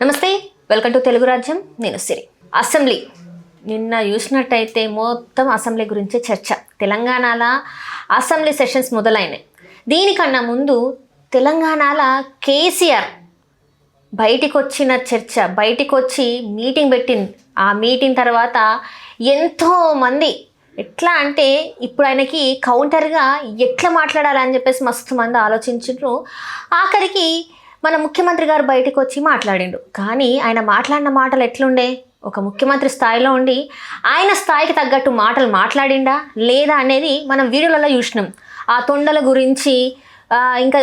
నమస్తే welcome to Telugu రాజ్యం నేను సిరి. అసెంబ్లీ. నిన్న చూసినట్టయితే మొత్తం అసెంబ్లీ గురించే చర్చ. తెలంగాణలో అసెంబ్లీ సెషన్స్ మొదలైనాయి. దీనికన్నా ముందు తెలంగాణలో కేసీఆర్ బయటికి వచ్చిన చర్చ బయటికి వచ్చి మీటింగ్ పెట్టింది. ఆ మీటింగ్ తర్వాత ఎంతో మంది ఎట్లా అంటే ఇప్పుడు ఆయనకి కౌంటర్గా ఎట్లా మాట్లాడాలని చెప్పేసి మస్తు మంది ఆలోచించారు ఆఖరికి మన ముఖ్యమంత్రి గారు బయటకు వచ్చి మాట్లాడిండు. కానీ ఆయన మాట్లాడిన మాటలు ఎట్లుండే? ఒక ముఖ్యమంత్రి స్థాయిలో ఉండి ఆయన స్థాయికి తగ్గట్టు మాటలు మాట్లాడిండా? లేదా అనేది మనం వీడియోలలో చూసినాం. ఆ తొండల గురించి ఇంకా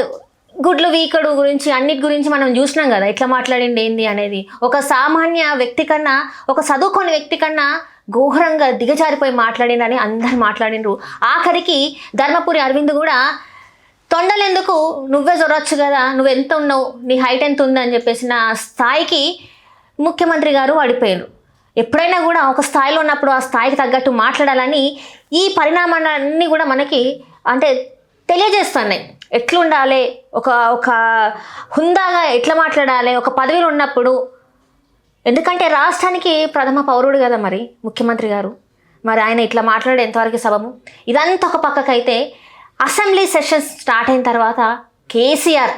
గుడ్లు వీకడు గురించి అన్నిటి గురించి మనం చూసినాం కదా. ఎట్లా మాట్లాడింది ఏంది అనేది. ఒక సామాన్య వ్యక్తి కన్నా ఒక చదువుకోని వ్యక్తి కన్నా ఘోరంగా దిగజారిపోయి మాట్లాడిండని అందరు మాట్లాడిండ్రు. ఆఖరికి ధర్మపురి అరవింద్ కూడా తొండలెందుకు? నువ్వే చూడొచ్చు కదా నువ్వు ఎంత ఉన్నావు నీ హైట్ ఎంత ఉందని చెప్పేసి నా స్థాయికి ముఖ్యమంత్రి గారు అడిపోయారు ఎప్పుడైనా కూడా ఒక స్థాయిలో ఉన్నప్పుడు ఆ స్థాయికి తగ్గట్టు మాట్లాడాలని ఈ పరిణామాలన్నీ కూడా మనకి అంటే తెలియజేస్తున్నాయి. ఎట్లుండాలి ఒక ఒక హుందాగా ఎట్లా మాట్లాడాలి ఒక పదవిలో ఉన్నప్పుడు ఎందుకంటే రాష్ట్రానికి ప్రథమ పౌరుడు కదా మరి ముఖ్యమంత్రి గారు. మరి ఆయన ఇట్లా మాట్లాడే ఎంతవరకు సబము ఇదంతా ఒక పక్కకైతే అసెంబ్లీ సెషన్స్ స్టార్ట్ అయిన తర్వాత కేసీఆర్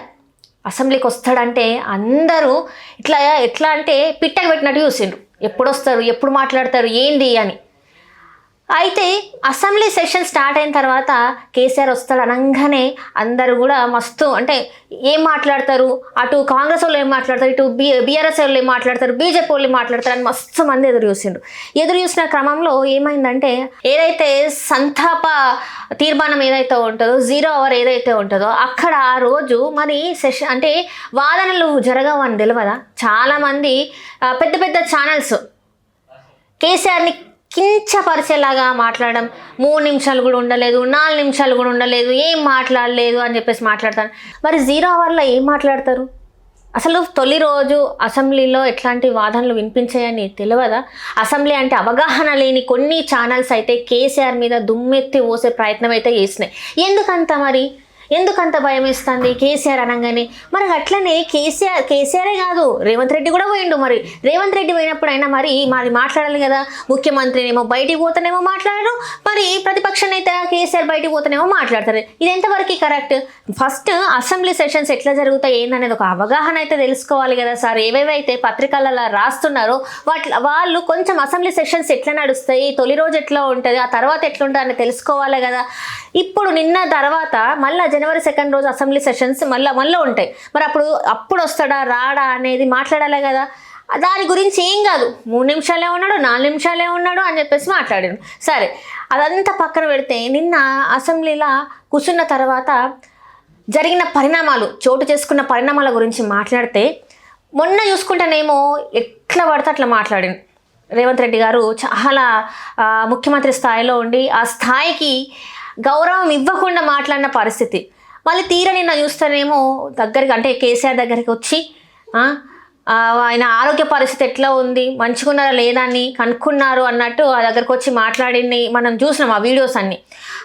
అసెంబ్లీకి వస్తాడంటే అందరూ ఇట్లా ఎట్లా అంటే పిట్టకు పెట్టినట్టు చూసిండ్రు. ఎప్పుడు వస్తారు ఎప్పుడు మాట్లాడతారు ఏంది అని. అయితే అసెంబ్లీ సెషన్ స్టార్ట్ అయిన తర్వాత కేసీఆర్ వస్తాడు అనగానే అందరూ కూడా మస్తు అంటే ఏం మాట్లాడతారు? అటు కాంగ్రెస్ వాళ్ళు ఏం మాట్లాడతారు? ఇటు బి బీఆర్ఎస్ వాళ్ళు ఏం మాట్లాడతారు? బీజేపీ వాళ్ళు మాట్లాడతారు? అని మస్తు మంది ఎదురు చూసిండ్రు. ఎదురు చూసిన క్రమంలో ఏమైందంటే ఏదైతే సంతాప తీర్మానం ఏదైతే ఉంటుందో జీరో అవర్ ఏదైతే ఉంటుందో అక్కడ ఆ రోజు మరి సెషన్ అంటే వాదనలు జరగవని తెలియదా చాలామంది పెద్ద పెద్ద ఛానల్స్ కేసీఆర్ని కించపరిచేలాగా మాట్లాడడం. మూడు నిమిషాలు కూడా ఉండలేదు నాలుగు నిమిషాలు కూడా ఉండలేదు ఏం మాట్లాడలేదు అని చెప్పేసి మాట్లాడతాను మరి జీరో అవర్లో ఏం మాట్లాడతారు? అసలు తొలి రోజు అసెంబ్లీలో ఎట్లాంటి వాదనలు వినిపించాయని తెలియదా అసెంబ్లీ అంటే అవగాహన లేని కొన్ని ఛానల్స్ అయితే కేసీఆర్ మీద దుమ్మెత్తి పోసే ప్రయత్నం అయితే చేసినాయి ఎందుకంత మరి? ఎందుకంత భయం వేస్తుంది కేసీఆర్ అనగానే? మరి అట్లనే కేసీఆర్ కేసీఆరే కాదు రేవంత్ రెడ్డి కూడా పోయిండు మరి. రేవంత్ రెడ్డి పోయినప్పుడు అయినా మరి మాది మాట్లాడాలి కదా. ముఖ్యమంత్రినేమో బయటికి పోతానేమో మాట్లాడరు. మరి ప్రతిపక్ష నేత కేసీఆర్ బయటికి పోతానేమో మాట్లాడతారు. ఇది ఎంతవరకు కరెక్ట్? ఫస్ట్ అసెంబ్లీ సెషన్స్ ఎట్లా జరుగుతాయి ఏందనేది ఒక అవగాహన అయితే తెలుసుకోవాలి కదా సార్. ఏవేవైతే పత్రికలలో రాస్తున్నారో వాటి వాళ్ళు కొంచెం అసెంబ్లీ సెషన్స్ ఎట్లా నడుస్తాయి తొలి రోజు ఎట్లా ఉంటుంది ఆ తర్వాత ఎట్లా ఉంటుంది అని తెలుసుకోవాలి కదా. ఇప్పుడు నిన్న తర్వాత మళ్ళీ జనవరి సెకండ్ రోజు అసెంబ్లీ సెషన్స్ మళ్ళీ మళ్ళీ ఉంటాయి. మరి అప్పుడు అప్పుడు వస్తాడా రాడా అనేది మాట్లాడాలి కదా. దాని గురించి ఏం కాదు. మూడు నిమిషాలే ఉన్నాడు నాలుగు నిమిషాలే ఉన్నాడు అని చెప్పేసి మాట్లాడాడు. సరే అదంతా పక్కన పెడితే నిన్న అసెంబ్లీలో కూర్చున్న తర్వాత జరిగిన పరిణామాలు చోటు చేసుకున్న పరిణామాల గురించి మాట్లాడితే మొన్న చూసుకుంటేనేమో ఎట్లా పడితే అట్లా మాట్లాడాను రేవంత్ రెడ్డి గారు చాలా ముఖ్యమంత్రి స్థాయిలో ఉండి ఆ స్థాయికి గౌరవం ఇవ్వకుండా మాట్లాడిన పరిస్థితి. మళ్ళీ తీర నిన్న చూస్తానేమో దగ్గరికి అంటే కేసీఆర్ దగ్గరికి వచ్చి ఆయన ఆరోగ్య పరిస్థితి ఎట్లా ఉంది? మంచిగున్నారా? లేదా అని కనుక్కున్నారు అన్నట్టు ఆ దగ్గరకు వచ్చి మాట్లాడింది. మనం చూసినాం ఆ వీడియోస్ అన్ని.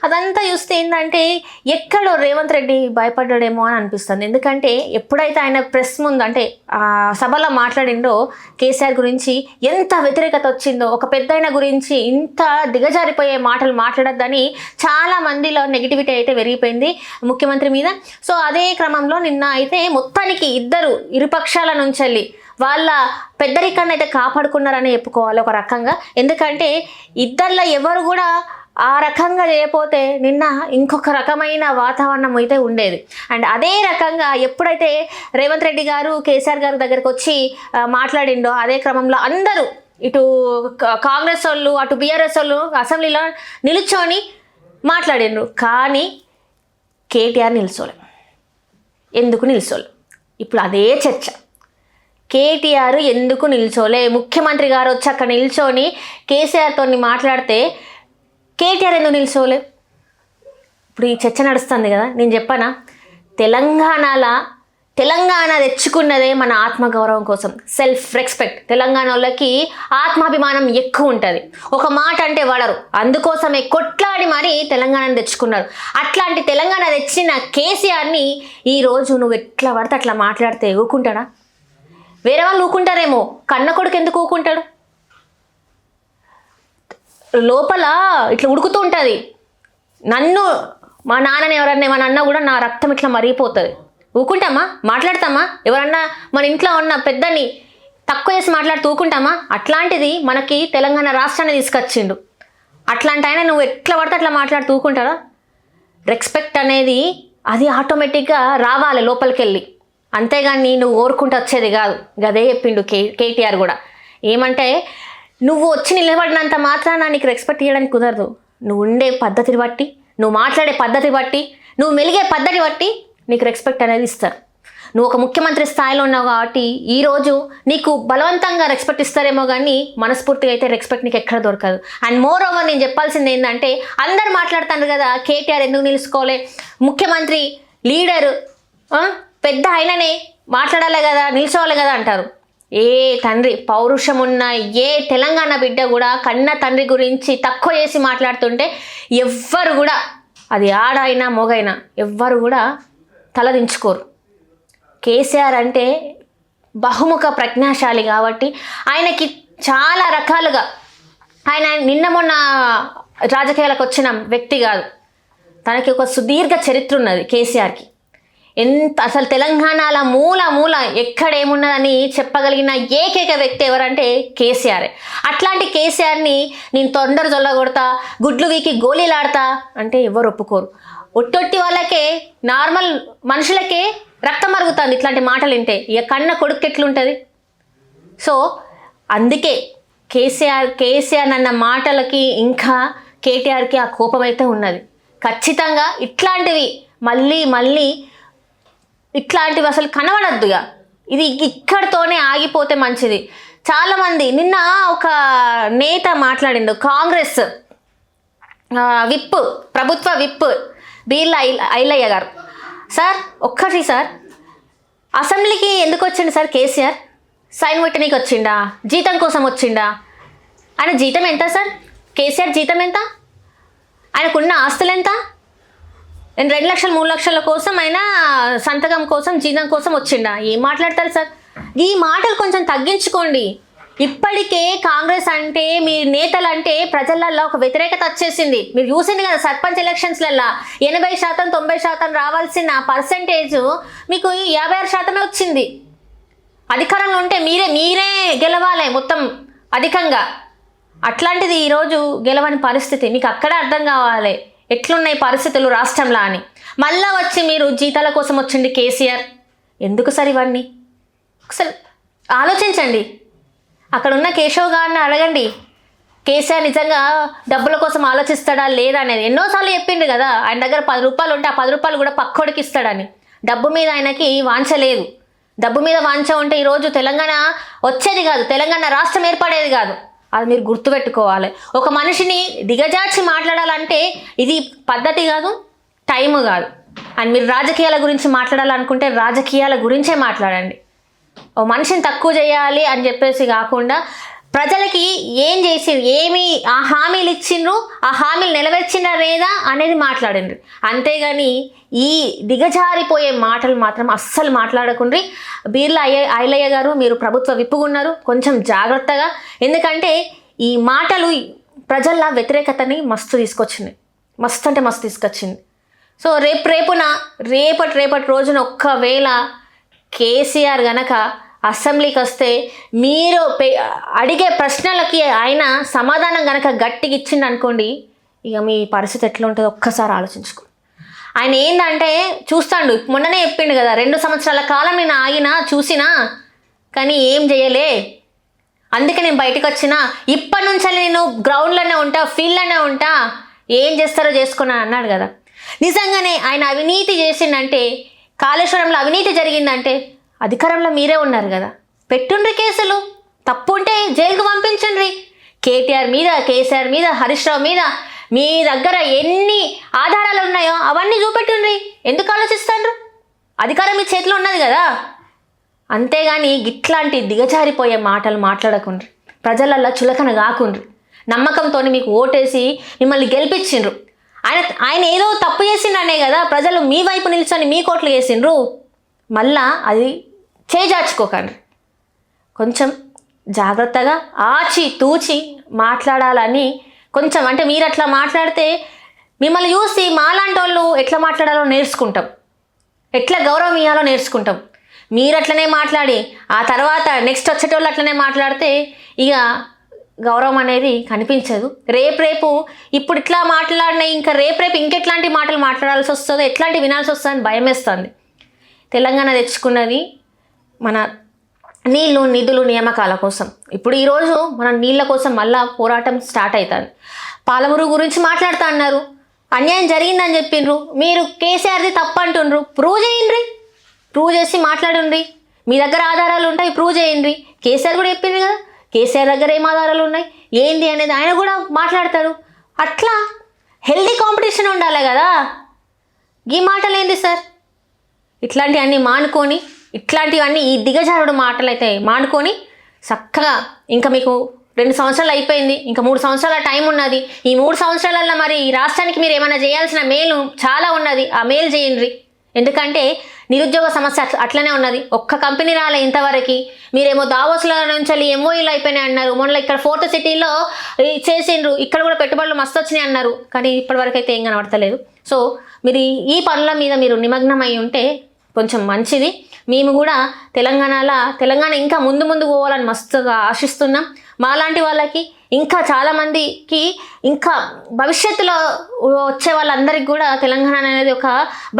అదంతా చూస్తే ఏంటంటే ఎక్కడో రేవంత్ రెడ్డి భయపడ్డాడేమో అని అనిపిస్తుంది. ఎందుకంటే ఎప్పుడైతే ఆయన ప్రెస్ ముందు అంటే ఆ సభలో మాట్లాడిండో కేసీఆర్ గురించి ఎంత వ్యతిరేకత వచ్చిందో ఒక పెద్దయిన గురించి ఇంత దిగజారిపోయే మాటలు మాట్లాడొద్దని చాలా మందిలో నెగిటివిటీ అయితే పెరిగిపోయింది ముఖ్యమంత్రి మీద. సో అదే క్రమంలో నిన్న అయితే మొత్తానికి ఇద్దరు ఇరుపక్షాల నుంచి వాళ్ళ పెద్దరికాన్ని అయితే కాపాడుకున్నారని చెప్పుకోవాలి ఒక రకంగా. ఎందుకంటే ఇద్దరిలో ఎవరు కూడా ఆ రకంగా చేయపోతే నిన్న ఇంకొక రకమైన వాతావరణం అయితే ఉండేది. అండ్ అదే రకంగా ఎప్పుడైతే రేవంత్ రెడ్డి గారు కేసీఆర్ గారి దగ్గరకు వచ్చి మాట్లాడిండో అదే క్రమంలో అందరూ ఇటు కాంగ్రెస్ వాళ్ళు అటు బీఆర్ఎస్ వాళ్ళు అసెంబ్లీలో నిలుచొని మాట్లాడిండ్రు. కానీ కేటీఆర్ నిలుచోలే. ఎందుకు నిలుచోలే? ఇప్పుడు అదే చర్చ. కేటీఆర్ ఎందుకు నిల్చోలే? ముఖ్యమంత్రి గారు వచ్చి అక్కడ నిల్చొని కేసీఆర్తో మాట్లాడితే కేటీఆర్ ఎందుకు నిల్చోలే? ఇప్పుడు ఈ చర్చ నడుస్తుంది కదా నేను చెప్పానా? తెలంగాణలో తెలంగాణ తెచ్చుకున్నదే మన ఆత్మగౌరవం కోసం సెల్ఫ్ రెస్పెక్ట్ తెలంగాణ వాళ్ళకి ఆత్మాభిమానం ఎక్కువ ఉంటుంది. ఒక మాట అంటే వాడరు. అందుకోసమే కొట్లాడి మరీ తెలంగాణను తెచ్చుకున్నారు. అట్లాంటి తెలంగాణ తెచ్చిన కేసీఆర్ని ఈరోజు నువ్వు ఎట్లా పడితే అట్లా మాట్లాడితే ఊకుంటాడా వేరే వాళ్ళు ఊకుంటారేమో. కన్న కొడుకు ఎందుకు ఊకుంటాడు? లోపల ఇట్లా ఉడుకుతూ ఉంటుంది. నన్ను మా నాన్నని ఎవరన్నా ఏమన్నా అన్నా కూడా నా రక్తం ఇట్లా మరిగిపోతుంది. ఊకుంటామా? మాట్లాడతామా? ఎవరన్నా మన ఇంట్లో ఉన్న పెద్దని తక్కువ చేసి మాట్లాడుతూ ఊకుంటామా? అట్లాంటిది మనకి తెలంగాణ రాష్ట్రాన్ని తీసుకొచ్చిండు. అట్లాంటి ఆయన నువ్వు ఎట్లా పడితే అట్లా మాట్లాడుతూ ఊకుంటారా రెస్పెక్ట్ అనేది అది ఆటోమేటిక్గా రావాలి లోపలికి వెళ్ళి అంతేగాని నువ్వు ఓరుకుంటూ వచ్చేది కాదు. గదే చెప్పిండు కే కేటీఆర్ కూడా. ఏమంటే నువ్వు వచ్చి నిలబడినంత మాత్రాన నీకు రెస్పెక్ట్ ఇవ్వడానికి కుదరదు. నువ్వు ఉండే పద్ధతిని బట్టి నువ్వు మాట్లాడే పద్ధతి బట్టి నువ్వు మెలిగే పద్ధతి బట్టి నీకు రెస్పెక్ట్ అనేది ఇస్తారు. నువ్వు ఒక ముఖ్యమంత్రి స్థాయిలో ఉన్నావు కాబట్టి ఈరోజు నీకు బలవంతంగా రెస్పెక్ట్ ఇస్తారేమో కానీ మనస్ఫూర్తిగా అయితే రెస్పెక్ట్ నీకు ఎక్కడ దొరకదు. అండ్ మోర్ ఓవర్ నేను చెప్పాల్సింది ఏంటంటే అందరు మాట్లాడుతున్నారు కదా కేటీఆర్ ఎందుకు నిలుచుకోలే? ముఖ్యమంత్రి లీడరు పెద్ద ఆయననే మాట్లాడాలి కదా నిల్చోవాలి కదా అంటారు. ఏ తండ్రి పౌరుషం ఉన్న ఏ తెలంగాణ బిడ్డ కూడా కన్న తండ్రి గురించి తక్కువ చేసి మాట్లాడుతుంటే ఎవ్వరు కూడా అది ఆడైనా మొగైనా ఎవ్వరు కూడా తలదించుకోరు. కేసీఆర్ అంటే బహుముఖ ప్రజ్ఞాశాలి కాబట్టి ఆయనకి చాలా రకాలుగా ఆయన నిన్న మొన్న రాజకీయాలకు వచ్చిన వ్యక్తి కాదు. తనకి ఒక సుదీర్ఘ చరిత్ర ఉన్నది కేసీఆర్కి. ఎంత అసలు తెలంగాణల మూల మూల ఎక్కడేమున్నదని చెప్పగలిగిన ఏకైక వ్యక్తి ఎవరంటే కేసీఆర్. అట్లాంటి కేసీఆర్ని నేను తొందర జొల్లగొడతా గుడ్లు వీకి గోళీలాడతా అంటే ఎవరు ఒప్పుకోరు. ఒట్టొట్టి వాళ్ళకే నార్మల్ మనుషులకే రక్తం మరుగుతుంది ఇట్లాంటి మాటలు వింటే. ఇక కన్న కొడుకు ఎట్లుంటుంది? సో అందుకే కేసీఆర్ కేసీఆర్ అన్న మాటలకి ఇంకా కేటీఆర్కి ఆ కోపం అయితే ఉన్నది. ఖచ్చితంగా ఇట్లాంటివి మళ్ళీ మళ్ళీ ఇట్లాంటివి అసలు కనబడద్దుగా. ఇది ఇక్కడితోనే ఆగిపోతే మంచిది. చాలామంది నిన్న ఒక నేత మాట్లాడిండు కాంగ్రెస్ విప్ ప్రభుత్వ విప్ బీర్ల ఐ- ఐలయ్య గారు. సార్ ఒక్కటి సార్ అసెంబ్లీకి ఎందుకు వచ్చిండు సార్ కేసీఆర్? సైన్ పెట్టనీకి వచ్చిండా? జీతం కోసం వచ్చిండా? ఆయన జీతం ఎంత సార్? కేసీఆర్ జీతం ఎంత? ఆయనకున్న ఆస్తులు ఎంత? నేను రెండు లక్షలు మూడు లక్షల కోసం అయినా సంతకం కోసం జీతం కోసం వచ్చిండా? ఏం మాట్లాడతారు సార్? ఈ మాటలు కొంచెం తగ్గించుకోండి. ఇప్పటికే కాంగ్రెస్ అంటే మీ నేతలు అంటే ప్రజలల్లో ఒక వ్యతిరేకత వచ్చేసింది. మీరు చూసింది కదా సర్పంచ్ ఎలక్షన్స్లల్లో ఎనభై శాతం తొంభై శాతం రావాల్సిన పర్సంటేజ్ మీకు యాభై ఆరు శాతమే వచ్చింది. అధికారంలో ఉంటే మీరే మీరే గెలవాలి మొత్తం అధికంగా. అట్లాంటిది ఈరోజు గెలవని పరిస్థితి. మీకు అక్కడే అర్థం కావాలి. ఎట్లున్నాయి పరిస్థితులు రాష్ట్రంలో అని. మళ్ళా వచ్చి మీరు జీతాల కోసం వచ్చింది కేసీఆర్. ఎందుకు సార్ ఇవన్నీ? ఒకసారి ఆలోచించండి. అక్కడ ఉన్న కేశవ్ గారిని అడగండి. కేసీఆర్ నిజంగా డబ్బుల కోసం ఆలోచిస్తాడా లేదా అనేది. ఎన్నోసార్లు చెప్పిండు కదా ఆయన దగ్గర పది రూపాయలు ఉంటే ఆ పది రూపాయలు కూడా పక్కోడికి ఇస్తాడని. డబ్బు మీద ఆయనకి వాంఛ లేదు. డబ్బు మీద వాంఛ ఉంటే ఈరోజు తెలంగాణ వచ్చేది కాదు. తెలంగాణ రాష్ట్రం ఏర్పడేది కాదు. అది మీరు గుర్తుపెట్టుకోవాలి. ఒక మనిషిని దిగజార్చి మాట్లాడాలంటే ఇది పద్ధతి కాదు టైము కాదు. అండ్ మీరు రాజకీయాల గురించి మాట్లాడాలనుకుంటే రాజకీయాల గురించే మాట్లాడండి. ఓ మనిషిని తక్కువ చేయాలి అని చెప్పేసి కాకుండా ప్రజలకి ఏం చేసి ఏమి ఆ హామీలు ఇచ్చిండ్రు ఆ హామీలు నెరవేర్చిండ్రా లేదా అనేది మాట్లాడండి అంతేగాని ఈ దిగజారిపోయే మాటలు మాత్రం అస్సలు మాట్లాడకుండ్రి. బీర్లా అయ్య ఐలయ్య గారు మీరు ప్రభుత్వ విప్పుకున్నారు కొంచెం జాగ్రత్తగా. ఎందుకంటే ఈ మాటలు ప్రజల వ్యతిరేకతని మస్తు తీసుకొచ్చింది. మస్తు అంటే మస్తు తీసుకొచ్చింది. సో రేపు రేపున రేపటి రేపటి రోజున ఒక్కవేళ కేసీఆర్ గనక అసెంబ్లీకి వస్తే మీరు పె- అడిగే ప్రశ్నలకి ఆయన సమాధానం కనుక గట్టిగా ఇచ్చిండు అనుకోండి ఇక మీ పరిస్థితి ఎట్లా ఉంటుందో ఒక్కసారి ఆలోచించుకో. ఆయన ఏంటంటే చూస్తాడు మొన్ననే చెప్పిండు కదా రెండు సంవత్సరాల కాలం నేను ఆగినా చూసినా కానీ ఏం చేయలే. అందుకే నేను బయటకు వచ్చిన ఇప్పటి నుంచి నేను గ్రౌండ్లోనే ఉంటా ఫీల్డ్లోనే ఉంటా ఏం చేస్తారో చేసుకున్నాను అన్నాడు కదా. నిజంగానే ఆయన అవినీతి చేసిండంటే కాళేశ్వరంలో అవినీతి జరిగిందంటే అధికారంలో మీరే ఉన్నారు కదా. పెట్టుండ్రి కేసులు. తప్పు ఉంటే జైలుకు పంపించండి కేటీఆర్ మీద కేసీఆర్ మీద హరీష్ రావు మీద మీ దగ్గర ఎన్ని ఆధారాలు ఉన్నాయో అవన్నీ చూపెట్టుండ్రి. ఎందుకు ఆలోచిస్తాండ్రు? అధికారం మీ చేతిలో ఉన్నది కదా. అంతేగాని ఇట్లాంటి దిగజారిపోయే మాటలు మాట్లాడకుండ్రి. ప్రజలల్లో చులకన కాకుండ్రి నమ్మకంతో మీకు ఓటేసి మిమ్మల్ని గెలిపించిండ్రు. ఆయన ఆయన ఏదో తప్పు చేసిండనే కదా ప్రజలు మీ వైపు నిల్చొని మీ కోట్లు చేసిండ్రు. మళ్ళా అది చేజార్చుకోకండి కొంచెం జాగ్రత్తగా ఆచి తూచి మాట్లాడాలని కొంచెం అంటే మీరు అట్లా మాట్లాడితే మిమ్మల్ని చూసి మాలాంటి వాళ్ళు ఎట్లా మాట్లాడాలో నేర్చుకుంటాం. ఎట్లా గౌరవం ఇవ్వాలో నేర్చుకుంటాం. మీరు అట్లనే మాట్లాడి ఆ తర్వాత నెక్స్ట్ వచ్చేటోళ్ళు అట్లనే మాట్లాడితే ఇక గౌరవం అనేది కనిపించదు. రేపు రేపు ఇప్పుడు ఇట్లా మాట్లాడిన ఇంకా రేపు రేపు ఇంకెట్లాంటి మాటలు మాట్లాడాల్సి వస్తుందో ఎట్లాంటి వినాల్సి వస్తుందని భయం వేస్తుంది తెలంగాణ తెచ్చుకున్నది మన నీళ్ళు నిధులు నియామకాల కోసం. ఇప్పుడు ఈరోజు మన నీళ్ళ కోసం మళ్ళా పోరాటం స్టార్ట్ అవుతుంది పాలమూరు గురించి మాట్లాడుతా అన్నారు. అన్యాయం జరిగిందని చెప్పిండ్రు. మీరు కేసీఆర్ది తప్పంటుండ్రు. ప్రూవ్ చేయండి. ప్రూవ్ చేసి మాట్లాడండి. మీ దగ్గర ఆధారాలు ఉంటాయి ప్రూవ్ చేయండి. కేసీఆర్ కూడా చెప్పింది కదా. కేసీఆర్ దగ్గర ఏం ఆధారాలు ఉన్నాయి? ఏంది అనేది ఆయన కూడా మాట్లాడతారు. అట్లా హెల్దీ కాంపిటీషన్ ఉండాలి కదా. ఈ మాటలు సార్? ఇట్లాంటివన్నీ మానుకొని ఇట్లాంటివన్నీ ఈ దిగజారుడు మాటలు అయితే మానుకొని చక్కగా ఇంకా మీకు రెండు సంవత్సరాలు అయిపోయింది ఇంకా మూడు సంవత్సరాల టైం ఉన్నది. ఈ మూడు సంవత్సరాలలో మరి ఈ రాష్ట్రానికి మీరు ఏమైనా చేయాల్సిన మేలు చాలా ఉన్నది. ఆ మేలు చేయండి. ఎందుకంటే నిరుద్యోగ సమస్య అట్లనే ఉన్నది. ఒక్క కంపెనీ రాలే ఇంతవరకు. మీరేమో దావోస్ల నుంచి ఎంఓఈలు అయిపోయినాయి అన్నారు. మొన్న ఇక్కడ ఫోర్త్ సిటీలో చేసిండ్రు. ఇక్కడ కూడా పెట్టుబడులు మస్తు వచ్చినాయి అన్నారు. కానీ ఇప్పటివరకు అయితే ఏం కనబడతలేదు. సో మీరు ఈ- ఈ పనుల మీద మీరు నిమగ్నం అయి ఉంటే కొంచెం మంచిది. మేము కూడా తెలంగాణలో తెలంగాణ ఇంకా ముందు ముందు పోవాలని మస్తుగా ఆశిస్తున్నాం. మాలాంటి వాళ్ళకి ఇంకా చాలామందికి ఇంకా భవిష్యత్తులో వచ్చే వాళ్ళందరికీ కూడా తెలంగాణ అనేది ఒక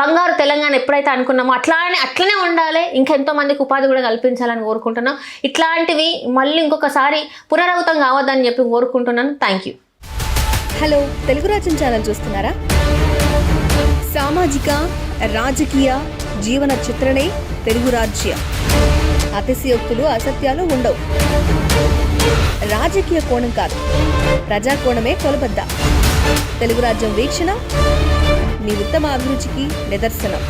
బంగారు తెలంగాణ ఎప్పుడైతే అనుకున్నామో అట్లానే అట్లనే ఉండాలి. ఇంకా ఎంతోమందికి ఉపాధి కూడా కల్పించాలని కోరుకుంటున్నాం. ఇట్లాంటివి మళ్ళీ ఇంకొకసారి పునరావృతం కావద్దని చెప్పి కోరుకుంటున్నాను. థ్యాంక్ యూ హలో తెలుగు రాజ్యం ఛానల్ చూస్తున్నారా? సామాజిక రాజకీయ జీవన చిత్రణే తెలుగు రాజ్యం. అతిశయోక్తులు అసత్యాలు ఉండవు. రాజకీయ కోణం కాదు. ప్రజా కోణమే కొలబద్ద. తెలుగు రాజ్యం వీక్షణ మీ ఉత్తమ అభిరుచికి నిదర్శనం.